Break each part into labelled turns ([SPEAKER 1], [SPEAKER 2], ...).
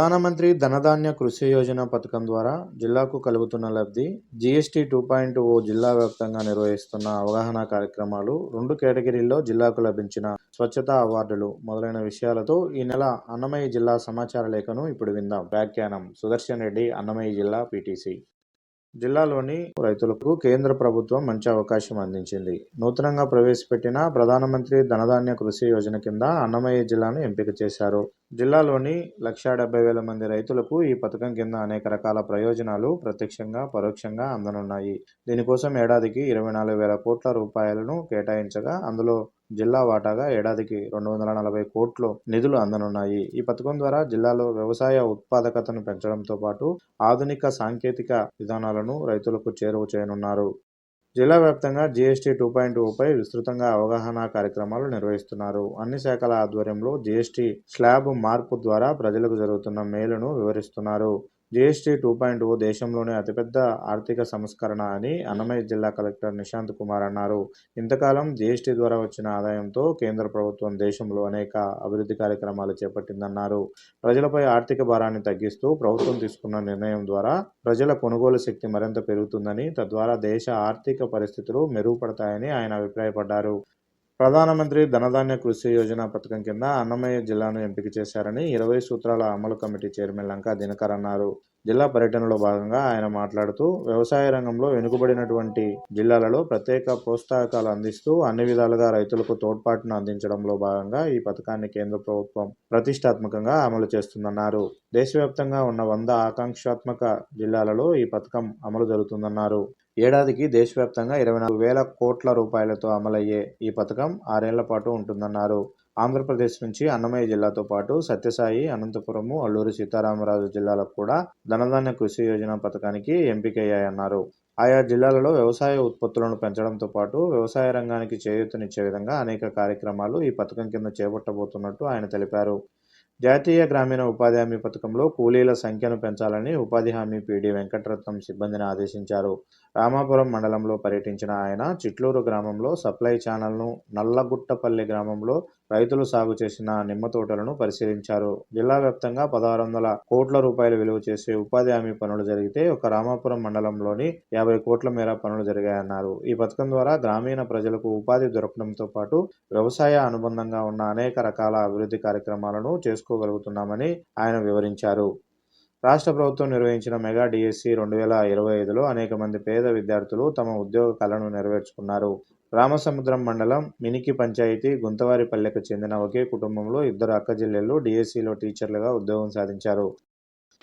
[SPEAKER 1] ప్రధానమంత్రి ధనధాన్య కృషి యోజన పథకం ద్వారా జిల్లాకు కలుగుతున్న లబ్ధి జీఎస్టీ టూ పాయింట్ ఓ జిల్లా వ్యాప్తంగా నిర్వహిస్తున్న అవగాహన కార్యక్రమాలు రెండు కేటగిరీల్లో జిల్లాకు లభించిన స్వచ్ఛతా అవార్డులు మొదలైన విషయాలతో ఈ నెల అన్నమయ్య జిల్లా సమాచార లేఖను ఇప్పుడు విందాం. వ్యాఖ్యానం సుదర్శన్ రెడ్డి అన్నమయ్య జిల్లా పీటీసీ. జిల్లాలోని రైతులకు కేంద్ర ప్రభుత్వం మంచి అవకాశం అందించింది. నూతనంగా ప్రవేశపెట్టిన ప్రధానమంత్రి ధనధాన్య కృషి యోజన కింద అన్నమయ్య జిల్లాను ఎంపిక చేశారు. జిల్లాలోని లక్షా డెబ్బై వేల మంది రైతులకు ఈ పథకం కింద అనేక రకాల ప్రయోజనాలు ప్రత్యక్షంగా పరోక్షంగా అందనున్నాయి. దీనికోసం ఏడాదికి ఇరవై నాలుగు వేల కోట్ల రూపాయలను కేటాయించగా అందులో జిల్లా వాటాగా ఏడాదికి రెండు వందల నలభై కోట్లు నిధులు అందనున్నాయి. ఈ పథకం ద్వారా జిల్లాలో వ్యవసాయ ఉత్పాదకతను పెంచడంతో పాటు ఆధునిక సాంకేతిక విధానాలను రైతులకు చేరువ చేయనున్నారు. జిల్లా వ్యాప్తంగా జీఎస్టీ టూ పాయింట్ టూపై విస్తృతంగా అవగాహన కార్యక్రమాలు నిర్వహిస్తున్నారు. అన్ని శాఖల ఆధ్వర్యంలో జీఎస్టీ స్లాబ్ మార్పు ద్వారా ప్రజలకు జరుగుతున్న మేలును వివరిస్తున్నారు. జీఎస్టీ టూ పాయింట్ ఓ దేశంలోనే అతిపెద్ద ఆర్థిక సంస్కరణ అని అన్నమయ్య జిల్లా కలెక్టర్ నిశాంత్ కుమార్ అన్నారు. ఇంతకాలం జీఎస్టీ ద్వారా వచ్చిన ఆదాయంతో కేంద్ర ప్రభుత్వం దేశంలో అనేక అభివృద్ధి కార్యక్రమాలు చేపట్టిందన్నారు. ప్రజలపై ఆర్థిక భారాన్ని తగ్గిస్తూ ప్రభుత్వం తీసుకున్న నిర్ణయం ద్వారా ప్రజల కొనుగోలు శక్తి మరింత పెరుగుతుందని తద్వారా దేశ ఆర్థిక పరిస్థితులు మెరుగుపడతాయని ఆయన అభిప్రాయపడ్డారు. ప్రధానమంత్రి ధనధాన్య కృషి యోజన పథకం కింద అన్నమయ్య జిల్లాను ఎంపిక చేశారని ఇరవై సూత్రాల అమలు కమిటీ చైర్మన్ లంకా దినకర్ అన్నారు. జిల్లా పర్యటనలో భాగంగా ఆయన మాట్లాడుతూ వ్యవసాయ రంగంలో వెనుకబడినటువంటి జిల్లాలలో ప్రత్యేక ప్రోత్సాహకాలు అందిస్తూ అన్ని విధాలుగా రైతులకు తోడ్పాటును అందించడంలో భాగంగా ఈ పథకాన్ని కేంద్ర ప్రభుత్వం ప్రతిష్టాత్మకంగా అమలు చేస్తుందన్నారు. దేశవ్యాప్తంగా ఉన్న వంద ఆకాంక్షాత్మక జిల్లాలలో ఈ పథకం అమలు జరుగుతుందన్నారు. ఏడాదికి దేశవ్యాప్తంగా ఇరవై నాలుగు వేల కోట్ల రూపాయలతో అమలయ్యే ఈ పథకం ఆరేళ్ళ పాటు ఉంటుందన్నారు. ఆంధ్రప్రదేశ్ నుంచి అన్నమయ్య జిల్లాతో పాటు సత్యసాయి అనంతపురము అల్లూరి సీతారామరాజు జిల్లాలకు కూడా ధనధాన్య కృషి యోజన పథకానికి ఎంపికయ్యాయన్నారు. ఆయా జిల్లాలలో వ్యవసాయ ఉత్పత్తులను పెంచడంతో పాటు వ్యవసాయ రంగానికి చేయూతనిచ్చే విధంగా అనేక కార్యక్రమాలు ఈ పథకం కింద చేపట్టబోతున్నట్టు ఆయన తెలిపారు. జాతీయ గ్రామీణ ఉపాధి హామీ పథకంలో కూలీల సంఖ్యను పెంచాలని ఉపాధి హామీ పీడీ వెంకటరత్నం సిబ్బందిని ఆదేశించారు. రామాపురం మండలంలో పర్యటించిన ఆయన చిట్లూరు గ్రామంలో సప్లై ఛానల్ను నల్లగుట్టపల్లి గ్రామంలో రైతులు సాగు చేసిన నిమ్మ తోటలను పరిశీలించారు. జిల్లా వ్యాప్తంగా పదహారు వందల కోట్ల రూపాయలు విలువ చేసే ఉపాధి హామీ పనులు జరిగితే ఒక రామాపురం మండలంలోని యాభై కోట్ల మేర పనులు జరిగాయన్నారు. ఈ పథకం ద్వారా గ్రామీణ ప్రజలకు ఉపాధి దొరకడంతో పాటు వ్యవసాయ అనుబంధంగా ఉన్న అనేక రకాల అభివృద్ధి కార్యక్రమాలను చేసుకోగలుగుతున్నామని ఆయన వివరించారు. రాష్ట్ర ప్రభుత్వం నిర్వహించిన మెగా డిఎస్సి రెండు వేల ఇరవై ఐదులో అనేక మంది పేద విద్యార్థులు తమ ఉద్యోగ కళను నెరవేర్చుకున్నారు. రామసముద్రం మండలం మినికి పంచాయతీ గుంతవారిపల్లెకు చెందిన ఒకే కుటుంబంలో ఇద్దరు అక్కజెల్లెళ్ళు డిఎస్సిలో టీచర్లుగా ఉద్యోగం సాధించారు.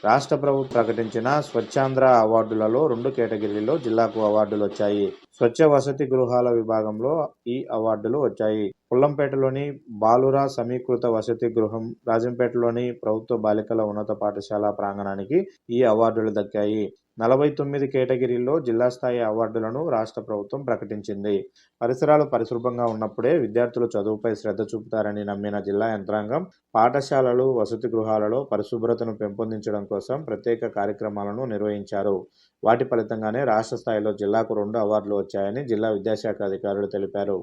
[SPEAKER 1] రాష్ట్ర ప్రభుత్వం ప్రకటించిన స్వచ్ఛాంధ్ర అవార్డులలో రెండు కేటగిరీల్లో జిల్లాకు అవార్డులు వచ్చాయి స్వచ్ఛ వసతి గృహాల విభాగంలో ఈ అవార్డులు వచ్చాయి. పుల్లంపేటలోని బాలురా సమీకృత వసతి గృహం రాజంపేటలోని ప్రభుత్వ బాలికల ఉన్నత పాఠశాల ప్రాంగణానికి ఈ అవార్డులు దక్కాయి. నలభై తొమ్మిది కేటగిరీల్లో జిల్లా స్థాయి అవార్డులను రాష్ట్ర ప్రభుత్వం ప్రకటించింది. పరిసరాలు పరిశుభ్రంగా ఉన్నప్పుడే విద్యార్థులు చదువుపై శ్రద్ధ చూపుతారని నమ్మిన జిల్లా యంత్రాంగం పాఠశాలలు వసతి గృహాలలో పరిశుభ్రతను పెంపొందించడం కోసం ప్రత్యేక కార్యక్రమాలను నిర్వహించారు. వాటి ఫలితంగానే రాష్ట్ర స్థాయిలో జిల్లాకు రెండు అవార్డులు వచ్చాయని జిల్లా విద్యాశాఖ అధికారులు తెలిపారు.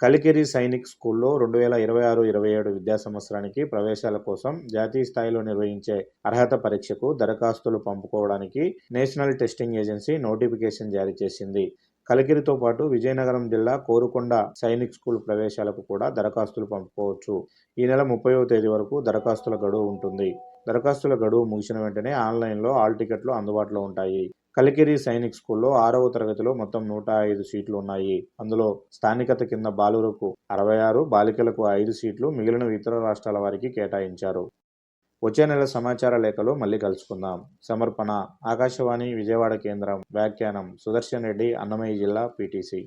[SPEAKER 1] కలికిరి సైనిక్ స్కూల్లో రెండు వేల ఇరవై ఆరు ఇరవై ఏడు విద్యా సంవత్సరానికి ప్రవేశాల కోసం జాతీయ స్థాయిలో నిర్వహించే అర్హత పరీక్షకు దరఖాస్తులు పంపుకోవడానికి నేషనల్ టెస్టింగ్ ఏజెన్సీ నోటిఫికేషన్ జారీ చేసింది. కలికిరితో పాటు విజయనగరం జిల్లా కోరుకొండ సైనిక్ స్కూల్ ప్రవేశాలకు కూడా దరఖాస్తులు పంపుకోవచ్చు. ఈ నెల ముప్పైవ తేదీ వరకు దరఖాస్తుల గడువు ఉంటుంది. దరఖాస్తుల గడువు ముగిసిన వెంటనే ఆన్లైన్లో ఆల్ టికెట్లు అందుబాటులో ఉంటాయి. కలికిరి సైనిక్ స్కూల్లో ఆరవ తరగతిలో మొత్తం నూట ఐదు సీట్లు ఉన్నాయి. అందులో స్థానికత కింద బాలురకు అరవై ఆరు బాలికలకు ఐదు సీట్లు మిగిలిన ఇతర రాష్ట్రాల వారికి కేటాయించారు. వచ్చే నెల సమాచార లేఖలో మళ్ళీ కలుసుకుందాం. సమర్పణ ఆకాశవాణి విజయవాడ కేంద్రం వ్యాఖ్యానం సుదర్శన్ రెడ్డి అన్నమయ్య జిల్లా పీటీసీ.